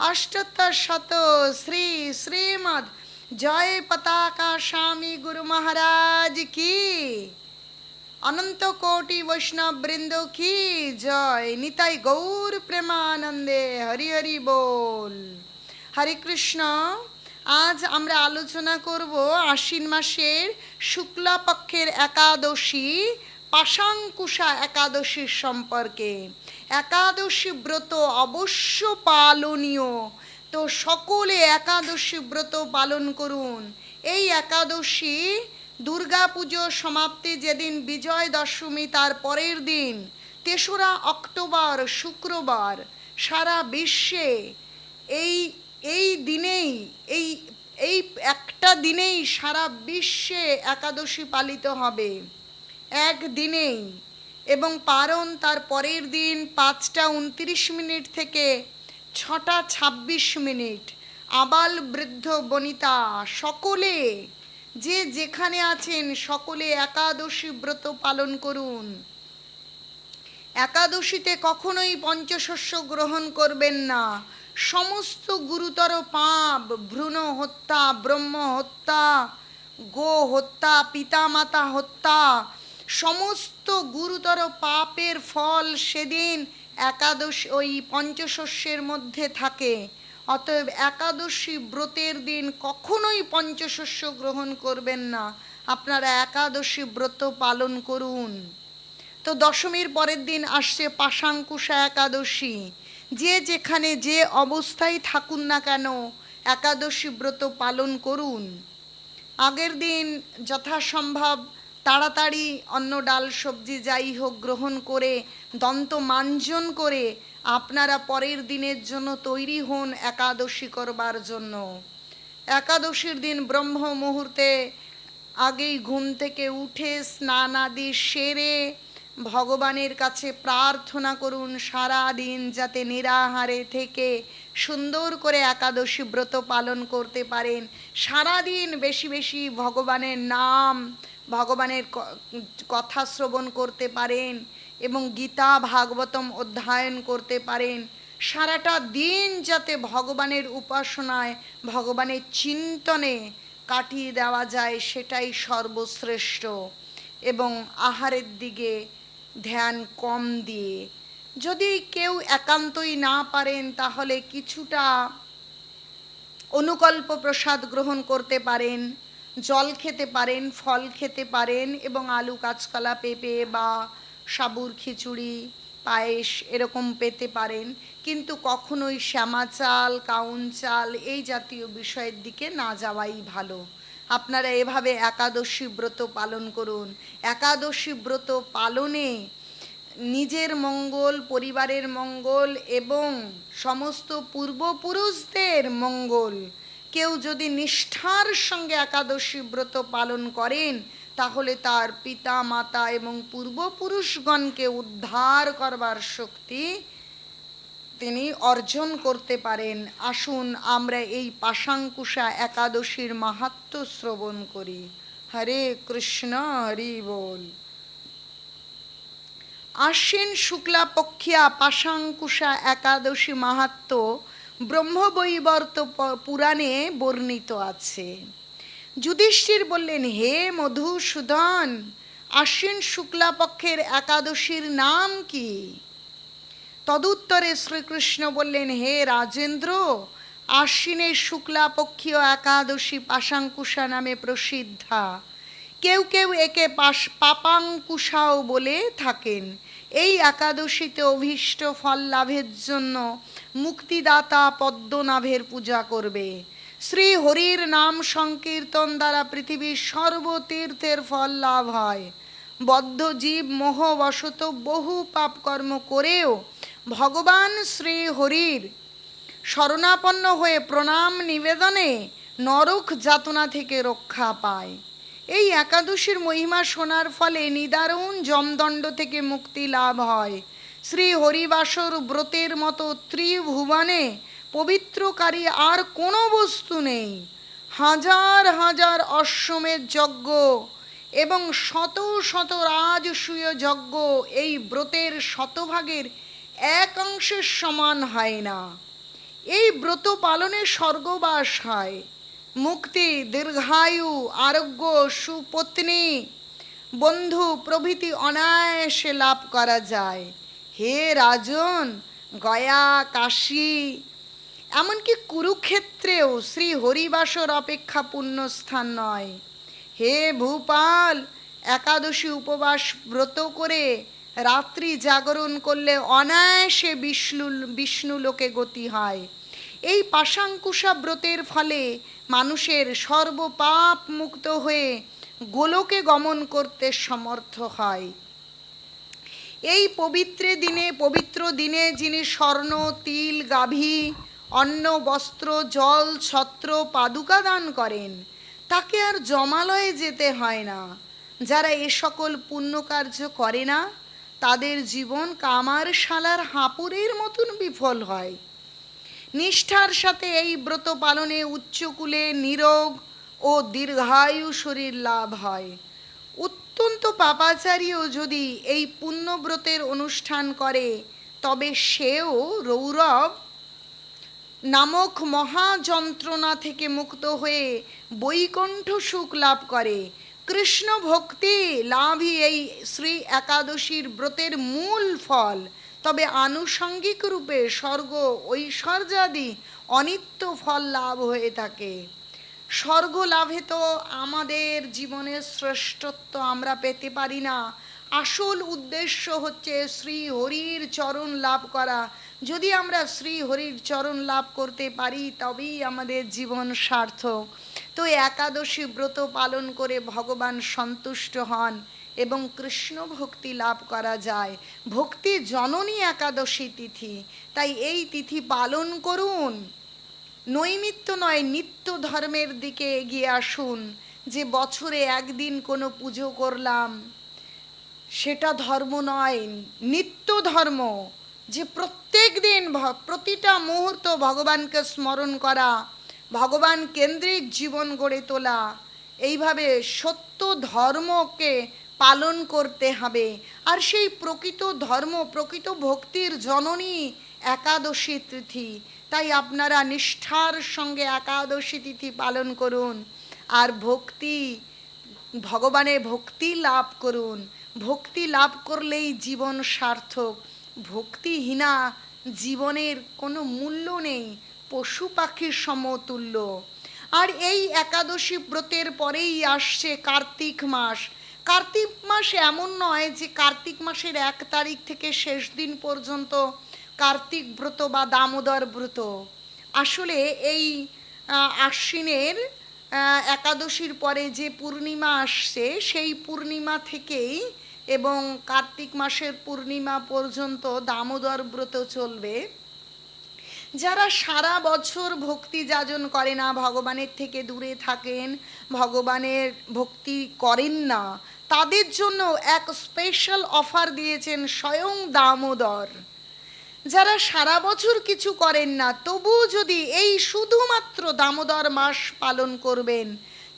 অষ্টোত্তর শত শ্রী শ্রীমদ জয় পতাকা স্বামী গুরু মহারাজ কি অনন্ত কোটি বৈষ্ণব বৃন্দ কি জয় নিতাই গৌর প্রেমানন্দে হরি হরি বল হরে কৃষ্ণ আজ আমরা আলোচনা করব আশ্বিন মাসের শুক্লা পক্ষের একাদশী পাশাঙ্কুশা একাদশীর সম্পর্কে। একাদশী ব্রত অবশ্য পালনীয়। তো সকলে একাদশী ব্রত পালন করুন। এই একাদশী দুর্গা পুজো সমাপ্তি যেদিন বিজয় দশমী, তার পরের দিন, তেসরা অক্টোবর, শুক্রবার, সারা বিশ্বে এই এই দিনেই, এই এই একটা দিনেই সারা বিশ্বে একাদশী পালিত হবে। একদিনেই এবং পারণ তার পরের দিন পাঁচটা উনত্রিশ মিনিট থেকে ছটা ছাব্বিশ মিনিট। আবাল বৃদ্ধ বনিতা, সকলে, যে যেখানে আছেন সকলে একাদশী ব্রত পালন করুন। একাদশীতে কখনোই পঞ্চশস্য গ্রহণ করবেন না। সমস্ত গুরুতর পাপ, ভ্রূণ হত্যা, ব্রহ্ম হত্যা, গো হত্যা, পিতামাতা হত্যা সমস্ত গুরুতর পাপের ফল সেদিন একাদশ, ওই পঞ্চশস্যের মধ্যে থাকে। অতএব একাদশী ব্রতের দিন কখনোই পঞ্চশস্য গ্রহণ করবেন না। আপনারা একাদশী ব্রত পালন করুন। তো দশমীর পরের দিন আসছে পাশাঙ্কুশা একাদশী। যে যেখানে যে অবস্থায় থাকুন না কেন, একাদশী ব্রত পালন করুন। আগের দিন যথাসম্ভব তাড়াতাড়ি অন্ন, ডাল, সবজি যাই হোক গ্রহণ করে, দন্ত মাঞ্জন করে আপনারা পরের দিনের জন্য তৈরি হন একাদশী করবার জন্য। একাদশীর দিন ব্রহ্ম মুহূর্তে আগেই ঘুম থেকে উঠে স্নান আদি সেরে ভগবানের কাছে প্রার্থনা করুন সারা দিন যাতে নিরাহারে থেকে সুন্দর করে একাদশী ব্রত পালন করতে পারেন। সারা দিন বেশি বেশি ভগবানের নাম, ভগবানের কথা শ্রবণ করতে পারেন এবং গীতা ভাগবতম অধ্যয়ন করতে পারেন। সারাটা দিন যাতে ভগবানের উপাসনায়, ভগবানের চিন্তনে কাটিয়ে দেওয়া যায় সেটাই সর্বশ্রেষ্ঠ এবং আহারের দিকে ধ্যান কম দিয়ে যদি কেউ একান্তই না পারেন, তাহলে কিছুটা অনুকল্প প্রসাদ গ্রহণ করতে পারেন, জল খেতে পারেন, ফল খেতে পারেন এবং আলু, কাঁচকলা, পেঁপে বা সাবুর খিচুড়ি, পায়েস এরকম পেতে পারেন। কিন্তু কখনোই শ্যামা চাল, কাউন চাল এই জাতীয় বিষয়ের দিকে না যাওয়াই ভালো। আপনারা এভাবে একাদশী ব্রত পালন করুন। একাদশী ব্রত পালনে নিজের মঙ্গল, পরিবারের মঙ্গল এবং সমস্ত পূর্বপুরুষদের মঙ্গল। কেউ যদি নিষ্ঠার সঙ্গে একাদশী ব্রত পালন করেন, তাহলে তার পিতা মাতা এবং পূর্বপুরুষগণকে উদ্ধার করবার শক্তি তিনি অর্জন করতে পারেন। আসুন আমরা এই পাশাঙ্কুশা একাদশীর মাহাত্ম শ্রবণ করি। হরে কৃষ্ণ, হরি বল। আশ্বিন শুক্লা পক্ষিয়া পাশাঙ্কুশা একাদশী মাহাত্ম ব্রহ্মবৈবর্ত পুরাণে বর্ণিত আছে। যুধিষ্ঠির বললেন, হে মধুসূদন, আশ্বিন শুক্লা পক্ষের একাদশীর নাম কি? তদুত্তরে শ্রীকৃষ্ণ বললেন, হে রাজেন্দ্র, আশ্বিনের শুক্লাপক্ষীয় একাদশী পাশাঙ্কুশা নামে প্রসিদ্ধা। কেউ কেউ একে পাশ পাপাঙ্কুশাও বলে থাকেন। এই একাদশীতে অভীষ্ট ফল লাভের জন্য মুক্তিদাতা পদ্মনাভের পূজা করবে। শ্রী হরির নাম সংকীর্তন দ্বারা পৃথিবীর সর্বতীর্থের ফল লাভ হয়। বদ্ধ জীব মোহবশত বহু পাপকর্ম করেও ভগবান শ্রী হরির শরণাপন্ন হয়ে প্রণাম নিবেদনে নরক যাতনা থেকে রক্ষা পায়। এই একাদশীর মহিমা শোনার ফলে নিদারুণ জমদণ্ড থেকে মুক্তি লাভ হয়। শ্রী হরিবাসর ব্রতের মতো ত্রিভুবনে পবিত্রকারী আর কোনো বস্তু নেই। হাজার হাজার অশ্বমের যজ্ঞ এবং শত শত রাজসূয় যজ্ঞ এই ব্রতের শতভাগের এক অংশের সমান হয় না। এই ব্রত পালনে স্বর্গবাস হয়। মুক্তি, দীর্ঘায়ু, আরোগ্য, সুপত্নী, বন্ধু, প্রভৃতি অনায়াসে লাভ করা যায়। হে রাজন, গয়া, কাশী, এমনকি কুরুক্ষেত্রেও শ্রী হরিবাসর অপেক্ষা পুণ্যস্থান নয়। হে ভূপাল, একাদশী উপবাস ব্রত করে রাত্রি জাগরণ করলে অনায়াসে বিষ্ণু বিষ্ণু লোকে গতি হয়। এই পাশাঙ্কুশা ব্রতের ফলে মানুষের সর্বপাপ মুক্ত হয়ে গোলকে গমন করতে সমর্থ হয়। এই পবিত্র দিনে পবিত্র দিনে যিনি স্বর্ণ, তিল, গাভী, অন্ন, বস্ত্র, জল, ছত্র, পাদুকা দান করেন, তাকে আর জমালয়ে যেতে হয় না। যারা এ সকল পুণ্যকার্য করে না তাদের জীবন কামার শালার হাঁপুরের মতন বিফল হয়। নিষ্ঠার সাথে এই ব্রত পালনে উচ্চকূলে নিরোগ ও দীর্ঘায়ু শরীর লাভ হয়। অত্যন্ত পাপাচারীও যদি এই পুণ্যব্রতের অনুষ্ঠান করে, তবে সেও রৌরব নামক মহাযন্ত্রণা থেকে মুক্ত হয়ে বৈকণ্ঠ সুখ লাভ করে। কৃষ্ণ ভক্তি লাভই এই শ্রী একাদশীর ব্রতের মূল ফল। তবে আনুষঙ্গিক রূপে স্বর্গ, ঐশ্বর্যাদি অনিত্য ফল লাভ হয়ে থাকে। স্বর্গ লাভে তো আমাদের জীবনের শ্রেষ্ঠত্ব আমরা পেতে পারি না। আসল উদ্দেশ্য হচ্ছে শ্রী হরির চরণ লাভ করা। যদি আমরা শ্রী হরির চরণ লাভ করতে পারি, তবেই আমাদের জীবন সার্থক। তো একাদশী ব্রত পালন করে ভগবান সন্তুষ্ট হন এবং কৃষ্ণ ভক্তি লাভ করা যায়। ভক্তি জননী একাদশী তিথি, তাই এই তিথি পালন করুন। নৈমিত্য নয়, নিত্য ধর্মের দিকে এগিয়ে আসুন, যে বছরে একদিন কোনো পুজো করলাম, সেটা ধর্ম নয়, নিত্য ধর্ম। যে প্রত্যেক দিন প্রতিটা মুহূর্ত ভগবানকে স্মরণ করা ভগবান কেন্দ্রিক জীবন গড়ে তোলা। এইভাবে সত্য ধর্মকে পালন করতে হবে। আর সেই প্রকৃত ধর্ম, প্রকৃত ভক্তির জননী একাদশী তিথি। তাই আপনারা নিষ্ঠার সঙ্গে একাদশী তিথি পালন করুন। আর ভক্তি ভগবানের ভক্তি লাভ করুন। ভক্তি লাভ করলেই জীবন সার্থক। ভক্তিহীনা জীবনের কোনো মূল্য নেই। পশু পাখির সমতুল্য। আর এই একাদশী ব্রতের পরেই আসছে কার্তিক মাস। কার্তিক মাস এমন নয় যে কার্তিক মাসের এক তারিখ থেকে শেষ দিন পর্যন্ত কার্তিক ব্রত বা দামোদর ব্রত। আসলে এই আশ্বিনের একাদশীর পরে যে পূর্ণিমা আসছে, সেই পূর্ণিমা থেকেই এবং কার্তিক মাসের পূর্ণিমা পর্যন্ত দামোদর ব্রত চলবে। যারা সারা বছর ভক্তি যাজন করে না, ভগবানের থেকে দূরে থাকেন, ভগবানের ভক্তি করেন না, তাদের জন্য এক স্পেশাল অফার দিয়েছেন স্বয়ং দামোদর। যারা সারা বছর কিছু করেন না তবু যদি এই শুধুমাত্র দামোদর মাস পালন করবেন,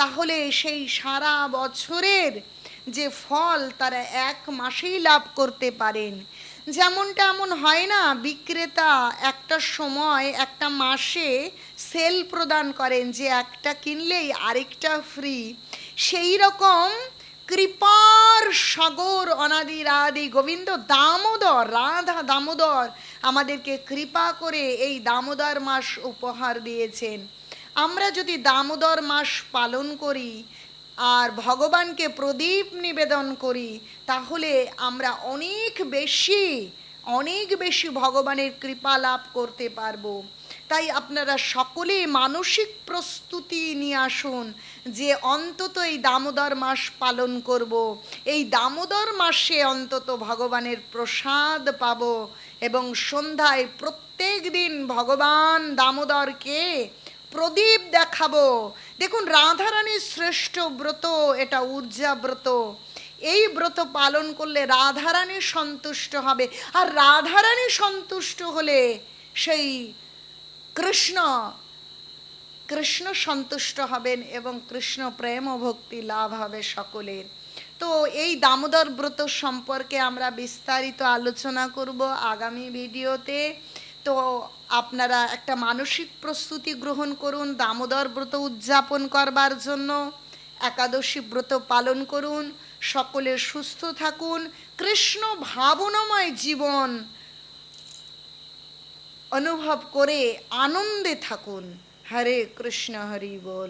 তাহলে সেই সারা বছরের যে ফল তারা এক মাসেই লাভ করতে পারেন। যেমনটা এমন হয় না, বিক্রেতা একটা সময়, একটা মাসে সেল প্রদান করেন যে একটা কিনলেই আরেকটা ফ্রি সেই রকম কৃপার সাগর, অনাদি রাধি গোবিন্দ, দামোদর, রাধা দামোদর আমাদেরকে কৃপা করে এই দামোদর মাস উপহার দিয়েছেন। আমরা যদি দামোদর মাস পালন করি আর ভগবানকে প্রদীপ নিবেদন করি, তাহলে আমরা অনেক বেশি অনেক বেশি ভগবানের কৃপা লাভ করতে পারব তাই আপনারা সকলে মানসিক প্রস্তুতি নিয়ে আসুন যে অন্তত এই দামোদর মাস পালন করব। এই দামোদর মাসে অন্তত ভগবানের প্রসাদ পাব এবং সন্ধ্যায় প্রত্যেক দিন ভগবান দামোদরকে প্রদীপ দেখাবো দেখুন রাধারানীর শ্রেষ্ঠ ব্রত, এটা ঊর্জা ব্রত। এই ব্রত পালন করলে রাধারানী সন্তুষ্ট হবে। আর রাধারানী সন্তুষ্ট হলে সেই কৃষ্ণ কৃষ্ণ সন্তুষ্ট হবেন এবং কৃষ্ণ প্রেম ও ভক্তি লাভ হবে সকলের। তো এই দামোদর ব্রত সম্পর্কে আমরা বিস্তারিত আলোচনা করব আগামী ভিডিওতে। তো আপনারা একটা মানসিক প্রস্তুতি গ্রহণ করুন, দামোদর ব্রত উদযাপন করবার জন্য, একাদশী ব্রত পালন করুন, সকলে সুস্থ থাকুন, কৃষ্ণ ভাবনাময় জীবন অনুভব করে আনন্দে থাকুন। হরে কৃষ্ণ, হরি বল।